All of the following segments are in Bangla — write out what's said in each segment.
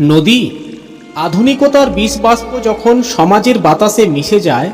নদী, আধুনিকতার বিষ বাষ্প যখন সমাজের বাতাসে মিশে যায়,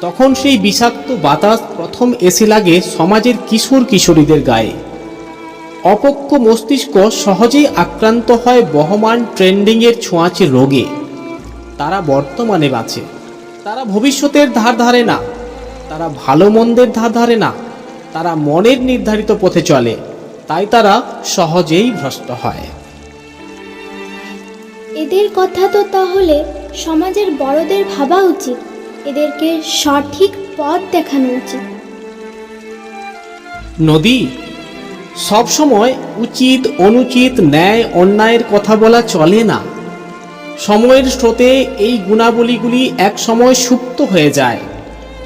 তখন সেই বিষাক্ত বাতাস প্রথম এসে লাগে সমাজের কিশোর কিশোরীদের গায়ে। অপক্ষ মস্তিষ্ক সহজেই আক্রান্ত হয় বহমান ট্রেন্ডিংয়ের ছোঁয়াচে রোগে। তারা বর্তমানে বাঁচে। তারা ভবিষ্যতের ধার ধারে না। তারা ভালো মন্দের ধার ধারে না। তারা মনের নির্ধারিত পথে চলে। তাই তারা সহজেই ভ্রষ্ট হয়। এদের কথা তো তাহলে সমাজের বড়দের ভাবা উচিত। এদেরকে সঠিক পথ দেখানো উচিত। নদী সবসময় উচিত, অনুচিত, ন্যায়, অন্যায়ের কথা বলা চলে না। সময়ের স্রোতে এই গুণাবলীগুলি এক সময় সুপ্ত হয়ে যায়।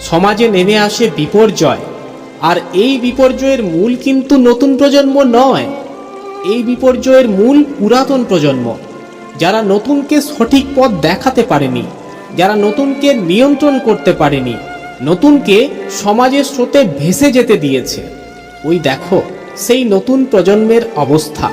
সমাজে নেমে আসে বিপর্যয়। আর এই বিপর্যয়ের মূল কিন্তু নতুন প্রজন্ম নয়। এই বিপর্যয়ের মূল পুরাতন প্রজন্ম। যারা নতুনকে সঠিক পথ দেখাতে পারেনি, যারা নতুনকে নিয়ন্ত্রণ করতে পারেনি, নতুনকে সমাজের স্রোতে ভেসে যেতে দিয়েছে। ওই দেখো, সেই নতুন প্রজন্মের অবস্থা।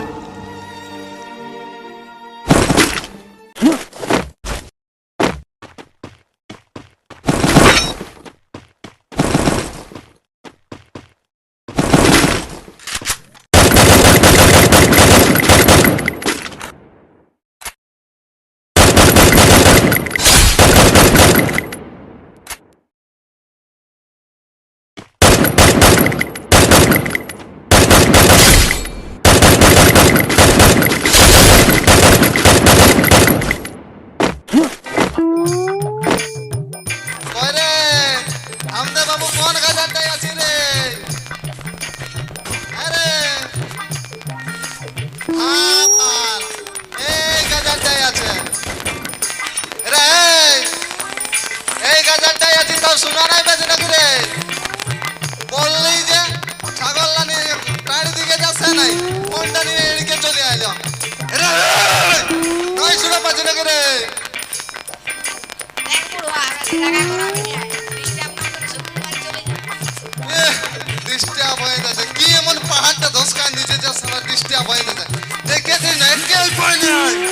হয়ে যাচ্ছে দেখেছি না কেউ নাই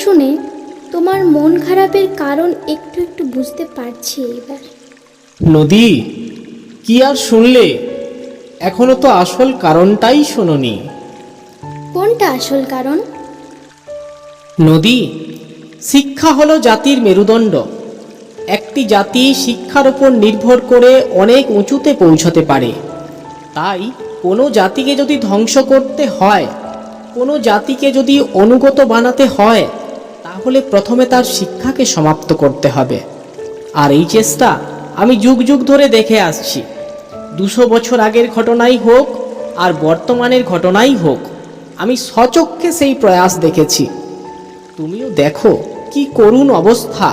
শুনে তোমার মন খারাপের কারণ একটু একটু বুঝতে পারছি এবার নদী কি আর শুনলে? এখনও তো আসল কারণটাই শোনোনি। কোনটা আসল কারণ? নদী শিক্ষা হলো জাতির মেরুদণ্ড। একটি জাতি শিক্ষার উপর নির্ভর করে অনেক উঁচুতে পৌঁছতে পারে। তাই কোনো জাতিকে যদি ধ্বংস করতে হয় কোনো জাতিকে যদি অনুগত বানাতে হয় তাহলে প্রথমে তার শিক্ষাকে সমাপ্ত করতে হবে। আর এই চেষ্টা আমি যুগ যুগ ধরে দেখে আসছি। দুশো বছর আগের ঘটনাই হোক আর বর্তমানের ঘটনাই হোক, আমি সচক্ষে সেই প্রয়াস দেখেছি। তুমিও দেখো কি করুণ অবস্থা।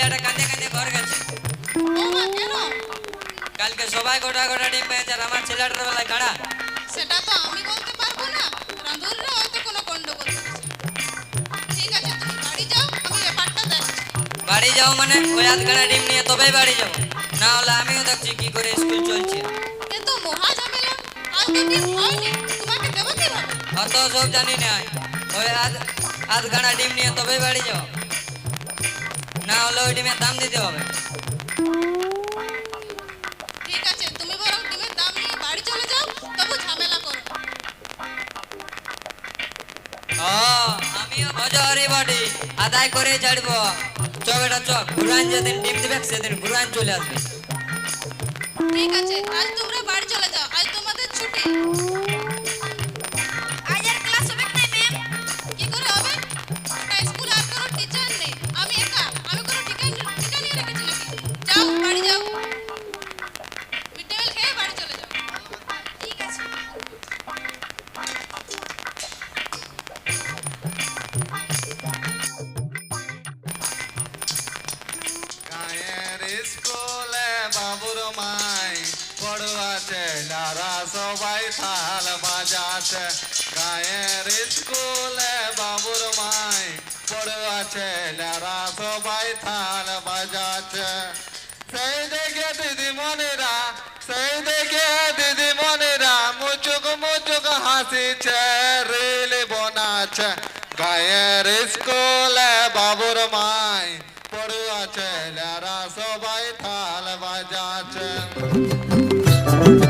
ছেলেটা কাঁদে কাঁদে ঘর গেছে। কালকে সবাই গোটা গোটা ডিম পেয়েছে আর আমার ছেলেটার বেলায় কাড়া। সেটা তো আমি বলতে পারব না। রাঁধুনরা হয়তো কোনো গন্ডগোল ঠিক আছে তুমি বাড়ি যাও আমি ব্যাপারটা দেখছি। বাড়ি যাও মানে ওই আধ গাড়া ডিম নিয়ে তবেই বাড়ি যাও। না হলে আমিও দেখছি কি করে স্কুল চলছে। এ তো মহা ঝামেলা। আজ তো ডিম হয়নি তোমাকে দেবো কীভাবে? অত সব জানি না ওই আধ আধ গাড়া ডিম নিয়ে তবেই বাড়ি যাও। না হলে ওই ডিমের দাম দিতে হবে। ঠিক আছে তুমি বরং ডিমের দাম নিয়ে বাড়ি চলে যাও তবু ঝামেলা করো ও আমিও মজহরি বডি আদায় করে ছাড়বো। চক এটা চক ঘুরান যেদিন ডিম দিবে সেদিন ঘুরান চলে আসবে। ঠিক আছে আজ তোমরা বাড়ি চলে যাও আজ তোমাদের ছুটি। পড়ুয়াছে যারা সবাই থাল বাজাছে গায়ের স্কুলে বাবুর মাই পড়ুয়াছে যারা সবাই থাল বাজাছে সেই দেখে দিদিমণিরা সেই দেখে দিদিমণিরা মুচুক মুচুক হাসিছে রিল বনাছে গায়ের স্কুলে বাবুর মাই পড়ুয়া ছেলেরা সবাই থাল বাজাছে লালে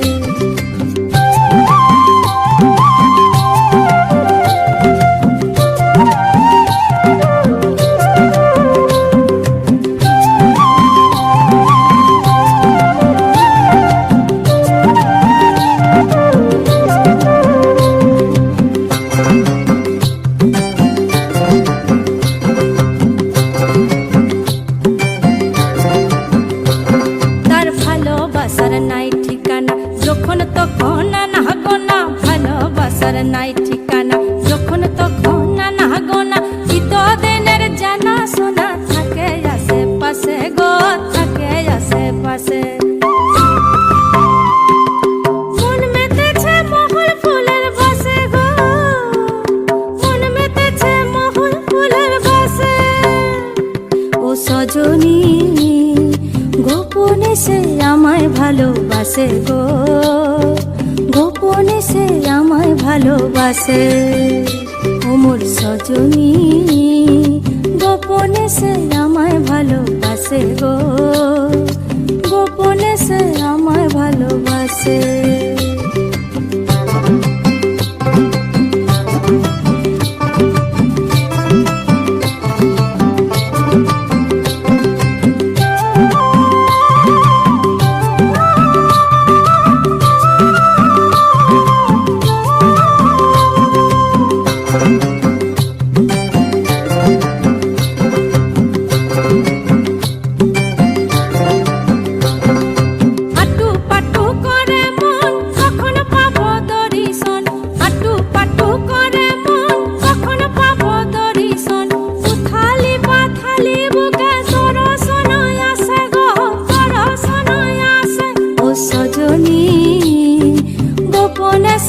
ভালোবাসে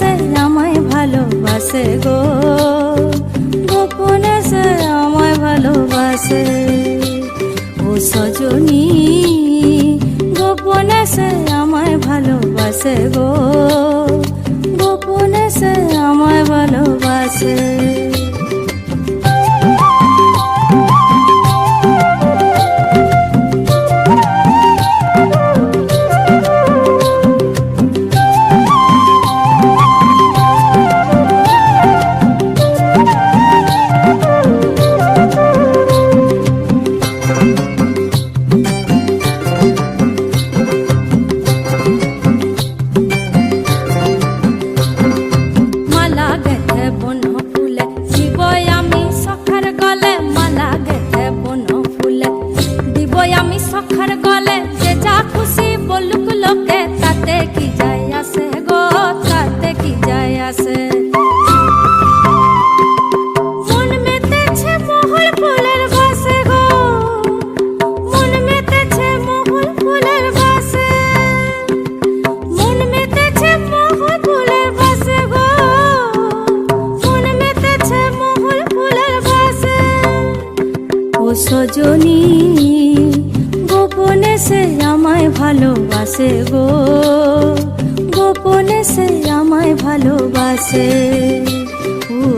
সে আমায় ভালোবাসে গো। গোপনে সে আমায় ভালোবাসে। ও সজনী, গোপনে সে আমায় ভালোবাসে গো। গোপনে সে আমায় ভালোবাসে।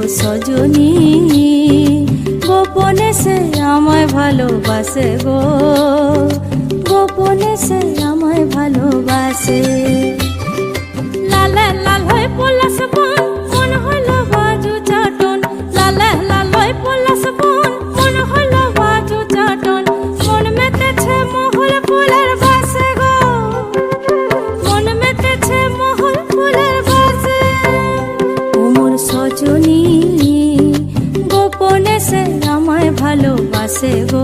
সজনী, গোপনে সে আমায় ভালোবাসে গো। গোপনে সে আমায় ভালোবাসে। লাল লাল হয় পলাশ বন se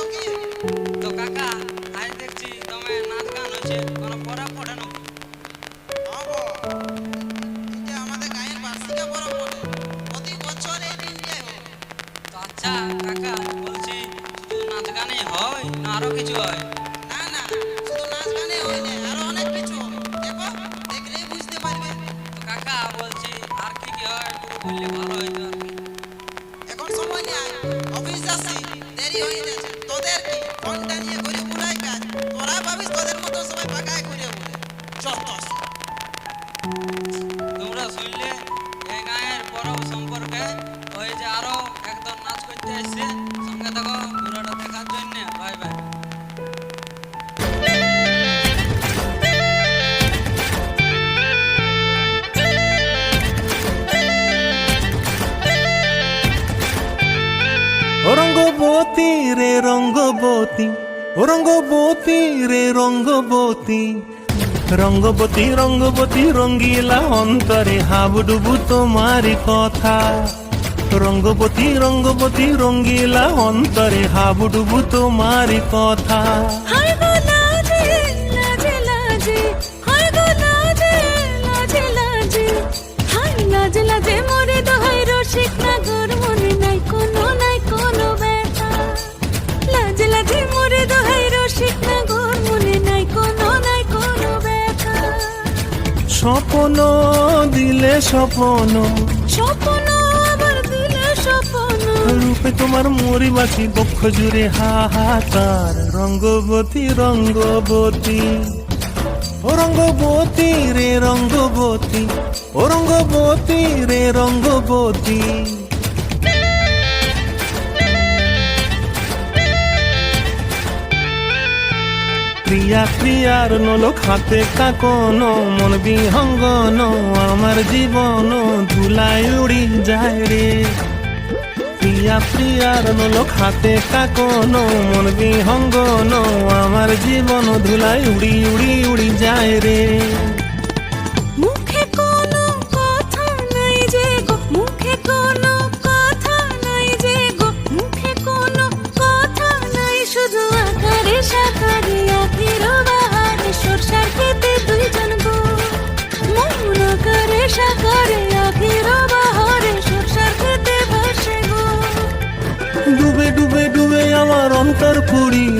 তো তো কাকা আজ দেখছি তোমার নাচ গান হয়েছে। রঙ্গবতী রঙ্গবতী রে রঙ্গবতী। রঙ্গবতী রঙ্গবতী, রঙ্গিলা অন্তরে হাবুডুবু তোমার কথা। রঙ্গবতী রঙ্গবতী, রঙ্গিলা অন্তরে হাবুডুবু তোমার কথা। লাজে দোহাই রসিক স্বপ্ন দিলে স্বপ্ন। স্বপ্ন রূপে তোমার মরি বাকি বক্ষ জুড়ে হাহাকার রঙ্গবতী রঙ্গবতী। ও রঙ্গবতী রে রঙ্গবতী ও রঙ্গবতী রে রঙ্গবতী। প্রিয়া প্রিয়ার নল হাতে কাকন, মন বিহঙ্গন, আমার জীবন ধুলাই উড়ি যায় রে। প্রিয়া প্রিয়ার নল হাতে কাকন, মন বিহঙ্গন, আমার জীবন ধুলাই উড়ি উড়ি উড়ি যায় রে।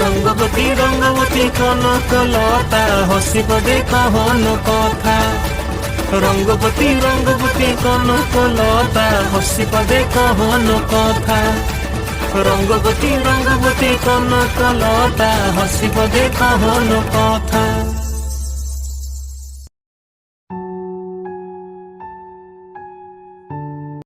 রঙ্গবতী রঙ্গবতী কনক লতা হসিব দে কহন কথা রঙ্গবতী রঙ্গবতী কনক লতা হসিব দে কহন কথা রঙ্গবতী রঙ্গবতী কনক লতা হসিব দে কহন কথা